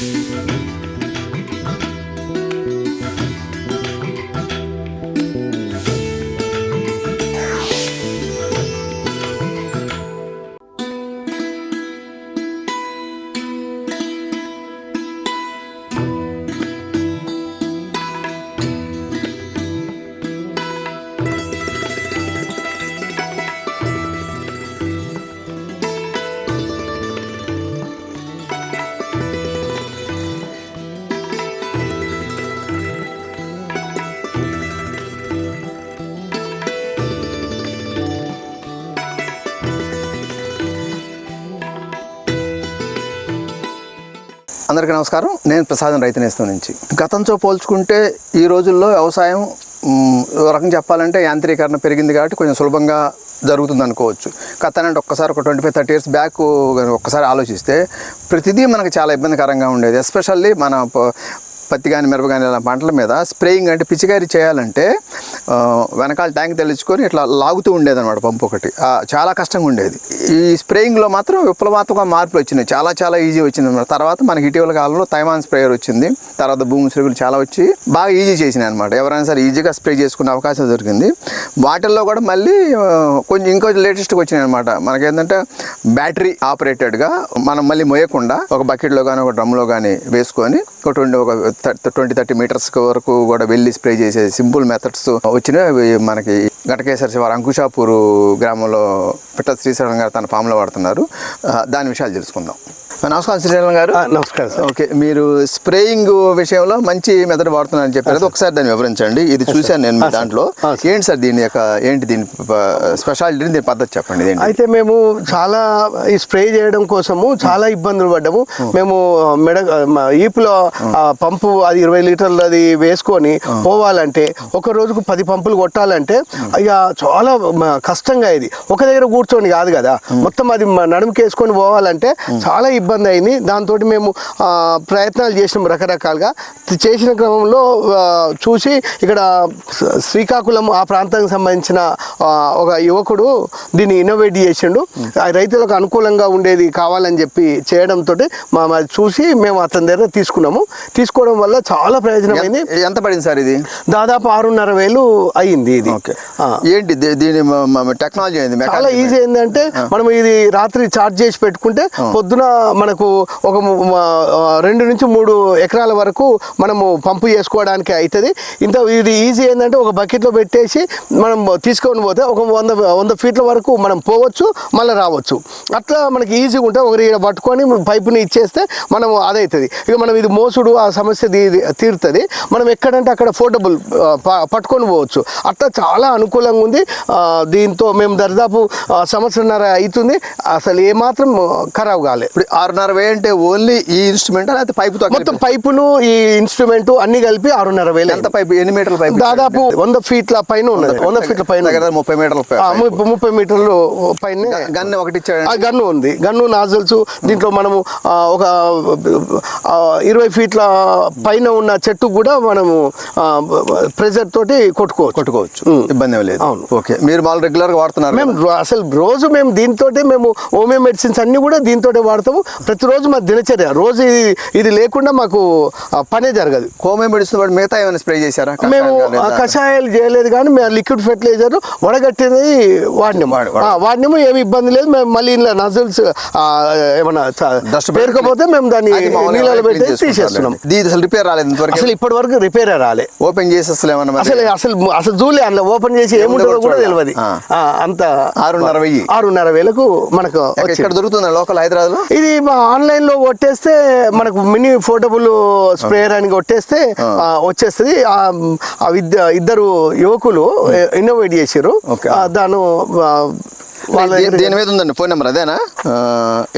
Música అందరికీ నమస్కారం. నేను ప్రసాదం రైతు నేస్తం నుంచి. గతంతో పోల్చుకుంటే ఈ రోజుల్లో వ్యవసాయం రకం చెప్పాలంటే యాంత్రీకరణ పెరిగింది కాబట్టి కొంచెం సులభంగా జరుగుతుంది అనుకోవచ్చు. గతం అంటే ఒక్కసారి ఒక twenty five thirty years back ఒక్కసారి ఆలోచిస్తే ప్రతిదీ మనకు చాలా ఇబ్బందికరంగా ఉండేది. ఎస్పెషల్లీ మన పత్తి కానీ మిరప కానీ ఇలా పంటల మీద స్ప్రేయింగ్ అంటే పిచికారీ చేయాలంటే వెనకాల ట్యాంక్ తెల్చుకొని ఇట్లా లాగుతూ ఉండేదన్నమాట పంపు ఒకటి. చాలా కష్టంగా ఉండేది. ఈ స్ప్రేయింగ్లో మాత్రం విప్లవాత్మక మార్పులు వచ్చినాయి. చాలా చాలా ఈజీ వచ్చింది అనమాట తర్వాత మనకి ఇటీవల కాలంలో తైమాన్ స్ప్రేయర్ వచ్చింది. తర్వాత భూమి స్ప్రేలు చాలా వచ్చి బాగా ఈజీ చేసినాయి అనమాట ఎవరైనా సరే ఈజీగా స్ప్రే చేసుకునే అవకాశం దొరికింది. వాటిల్లో కూడా మళ్ళీ కొంచెం ఇంకో లేటెస్ట్గా వచ్చినాయి అనమాట మనకేంటంటే బ్యాటరీ ఆపరేటెడ్గా మనం మళ్ళీ మోయకుండా ఒక బకెట్లో కానీ ఒక డ్రమ్లో కానీ వేసుకొని ఒక ట్వంటీ ఒక ట్వంటీ థర్టీ మీటర్స్ వరకు కూడా వెళ్ళి స్ప్రే చేసే సింపుల్ మెథడ్స్ వచ్చినవి మనకి గటకేశ్వర శివారు అంకుషాపూర్ గ్రామంలో పిట్ట శ్రీశైలం గారు తన ఫామ్లో వాడుతున్నారు. దాని విషయాలు తెలుసుకుందాం. నమస్కారం శ్రీశైలం గారు. నమస్కారం సార్. ఓకే మీరు స్ప్రేయింగ్ విషయంలో మంచి మెథడ్ వాడుతున్నారని చెప్పారు. ఒకసారి దాన్ని వివరించండి. ఇది చూశాను నేను మీ దాంట్లో. ఏంటి సార్ దీని యొక్క ఏంటి దీని స్పెషాలిటీ దీని పద్ధతి చెప్పండి అయితే మేము చాలా ఈ స్ప్రే చేయడం కోసము చాలా ఇబ్బందులు పడ్డాము. మేము మెడ ఈపులో పంపు అది ఇరవై లీటర్లు అది వేసుకొని పోవాలంటే ఒక రోజుకు పది పంపులు కొట్టాలంటే ఇక చాలా కష్టంగా ఇది. ఒక దగ్గర కూర్చొని కాదు కదా. మొత్తం అది మ- నడుముకి వేసుకొని పోవాలంటే చాలా ఇబ్బంది అయింది. దాంతో మేము ప్రయత్నాలు చేసినాం రకరకాలుగా. చేసిన క్రమంలో చూసి ఇక్కడ శ్రీ- శ్రీకాకుళం ఆ ప్రాంతానికి సంబంధించిన ఒక యువకుడు దీన్ని ఇన్నోవేట్ చేసిండు. రైతులకు అనుకూలంగా ఉండేది కావాలని చెప్పి చేయడంతో మా చూసి మేము అతని దగ్గర తీసుకున్నాము. తీసుకోవడం వల్ల చాలా ప్రయోజనమైంది. ఎంత- ఎంత పడింది సార్ ఇది? దాదాపు ఆరున్నర వేలు అయ్యింది ఇది. ఏంటి దీని టెక్నాలజీ చాలా ఈజీ ఏంటంటే మనం ఇది రాత్రి చార్జ్ చేసి పెట్టుకుంటే పొద్దున మనకు ఒక రెండు నుంచి మూడు ఎకరాల వరకు మనము పంపు చేసుకోవడానికి అవుతుంది ఇంత ఇది ఈజీ ఏంటంటే ఒక బకెట్లో పెట్టేసి మనం తీసుకొని పోతే ఒక వంద వంద ఫీట్ల వరకు మనం పోవచ్చు మళ్ళీ రావచ్చు. అట్లా మనకి ఈజీగా ఉంటే ఒకరి పట్టుకొని పైపుని ఇచ్చేస్తే మనం అదవుతుంది ఇక మనం ఇది మోసుడు ఆ సమస్య తీ- తీరుతుంది. మనం ఎక్కడంటే అక్కడ ఫోర్డబుల్ పట్టుకొని పోవచ్చు. అట్లా చాలా అనుకూలంగా ఉంది. దీంతో మేము దరిదాపు సంవత్సరంన్నర అవుతుంది. అసలు ఏమాత్రం ఖరాబ్ కాలే. ఇప్పుడు ఆరున్నర వే అంటే ఓన్లీ ఈ ఇన్స్ట్రుమెంట్ లేకపోతే పైపుతో మొత్తం పైపులు ఈ ఇన్స్ట్రుమెంట్ అన్ని కలిపి ఆరున్నర వేలు ఎంత పైపు? ఎన్ని మీటర్ల పైపు దాదాపు వంద ఫీట్ల పైన ఉన్నది. వంద ఫీట్ల పైన ముప్పై మీటర్ల ముప్పై మీటర్లు పైన గన్ ఒకటి ఇచ్చాడు ఆ గన్ను ఉంది. గన్ను నాజల్స్ దీంట్లో మనము ఒక ఇరవై ఫీట్ల పైన ఉన్న చెట్టు కూడా మనము ప్రెజర్ తోటి కొట్టుకోవచ్చు. కొట్టుకోవచ్చు. ఇబ్బంది లేదు. అవును. ఓకే. మీరు బాల్ రెగ్యులర్గా వాడుతున్నారు మేము అసలు రోజు మేము దీంతో మేము హోమియో మెడిసిన్స్ అన్ని కూడా దీంతో వాడతాము. ప్రతిరోజు మా దినచర్య. రోజు ఇది లేకుండా మాకు పనే జరగదు. మెడిసిన్ వాడు మిగతా ఏమైనా స్ప్రే చేశారా? మేము కషాయాలు చేయలేదు కానీ మేము లిక్విడ్ ఫెర్టిలైజర్ వడగట్టినది వాడినాము. వాడినాము ఏమి ఇబ్బంది లేదు. మేము మళ్ళీ ఇలా నజల్స్ ఏమన్నా పేరుకపోతే మేము దాన్ని నీళ్ళలో పెట్టి. తీసేస్తున్నాం దీని అసలు రిపేర్ రాలేదు అసలు ఇప్పటి వరకు రిపేర్ రాలే. ఓపెన్ చేసి అసలు ఏమన్నా? అసలు అసలు అసలు జూలే అందులో ఓపెన్ చేసి ఏముంటుందో కూడా. తెలియదు అంత ఆరున్నర వెయ్యి. ఆరున్నర వేలకు మనకు. ఇక్కడ దొరుకుతుంది లోకల్ హైదరాబాద్లో ఇది మా ఆన్లైన్లో కొట్టేస్తే మనకు మినీ ఫోర్డబుల్ స్ప్రేయర్ అని కొట్టేస్తే వచ్చేస్తుంది. ఆ, ఆ విద్య ఇద్దరు యువకులు ఇన్నోవేట్. ఆ, దాను దీని మీద ఉందండి ఫోన్ నెంబర్ అదేనా?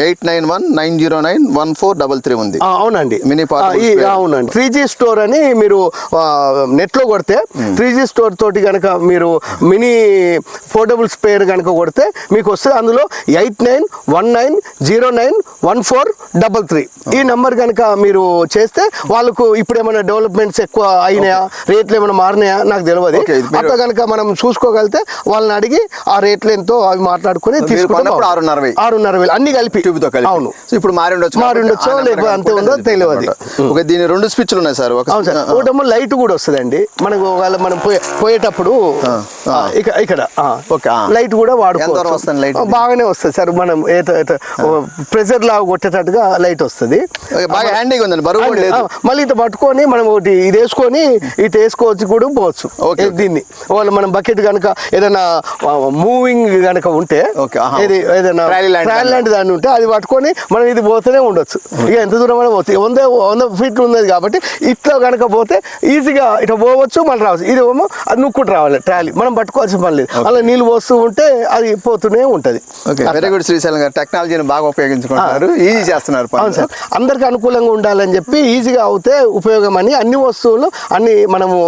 Eight nine one nine zero nine one four double three ఉంది. అవునండి. మినీ. అవునండి. త్రీ జీ స్టోర్ అని మీరు నెట్లో కొడితే త్రీ జీ స్టోర్ తోటి కనుక మీరు మినీ పోర్టబుల్ స్పేర్ కనుక కొడితే మీకు వస్తుంది. అందులో eight nine one nine zero nine one four double three. ఈ నెంబర్ కనుక మీరు చేస్తే వాళ్ళకు ఇప్పుడు ఏమైనా డెవలప్మెంట్స్ ఎక్కువ అయినాయా? రేట్లు ఏమైనా మారినాయా? నాకు తెలియదు అట్లా కనుక మనం చూసుకోగలిగితే వాళ్ళని అడిగి ఆ రేట్లు ఎంతో అవి మాట్లాడుకోవచ్చు మాట్లాడుకుని మీరు తీసుకుంటే కొన్నప్పుడు బాగుంటుంది. ఆరున్నర వెయ్యి. ఆరున్నర వేలు. అన్ని కలిపి. ట్యూబ్తో కలిపి. అవును. ఇప్పుడు మారి ఉండొచ్చు మారి ఉండొచ్చో లేకపోతే అంతే ఉందో తెలియదు. ఓకే దీని రెండు స్విచ్లు ఉన్నాయి సార్. ఒకటేమో లైట్ కూడా వస్తుందండి. మనకు ఒకవేళ మనం పోయే పోయేటప్పుడు ఇక్కడ ఓకే. లైట్ కూడా వాడుకోవచ్చు. లైట్? బాగానే వస్తుంది సార్. మనం ప్రెషర్ లాగా కొట్టేటట్టుగా లైట్ వస్తుంది. బాగా హ్యాండీగా ఉందండి. బరువు లేదు. మళ్ళీ ఇటు పట్టుకొని మనం ఒకటి ఇది వేసుకొని ఇటు వేసుకోవచ్చు కూడా పోవచ్చు. ఓకే, దీన్ని. వాళ్ళు మనం బకెట్ కనుక ఏదైనా మూవింగ్ కనుక ఉంటే ఓకే, ఆహా. ఏది ఏదైనా ట్రాలీ లాంటి దాన్ని. ఉంటే అది పట్టుకొని మనం ఇది పోతూనే ఉండొచ్చు. ఇక ఎంత దూరం అయినా పోతుంది వంద వంద ఫీట్ ఉన్నది కాబట్టి ఇట్లా కనుక పోతే ఈజీగా ఇట్లా పోవచ్చు మళ్ళీ రావచ్చు. ఇది ఏమో అది నుక్కుంటూ రావాలి ట్రాలీ. మనం పట్టుకోవాల్సిన పని లేదు. అలా నీళ్ళు పోస్తూ ఉంటే అది పోతూనే ఉంటుంది. ఓకే వెరీ గుడ్ శ్రీశైలం గారు. టెక్నాలజీని బాగా ఉపయోగించుకుంటున్నారు. ఈజీ చేస్తున్నారు అవును సార్. అందరికి అనుకూలంగా ఉండాలని చెప్పి ఈజీగా అవుతే ఉపయోగం అని అన్ని వస్తువులు అన్ని మనము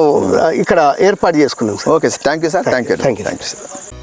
ఇక్కడ ఏర్పాటు చేసుకున్నాం sir. Okay sir thank you sir thank you Thank you. Thank you sir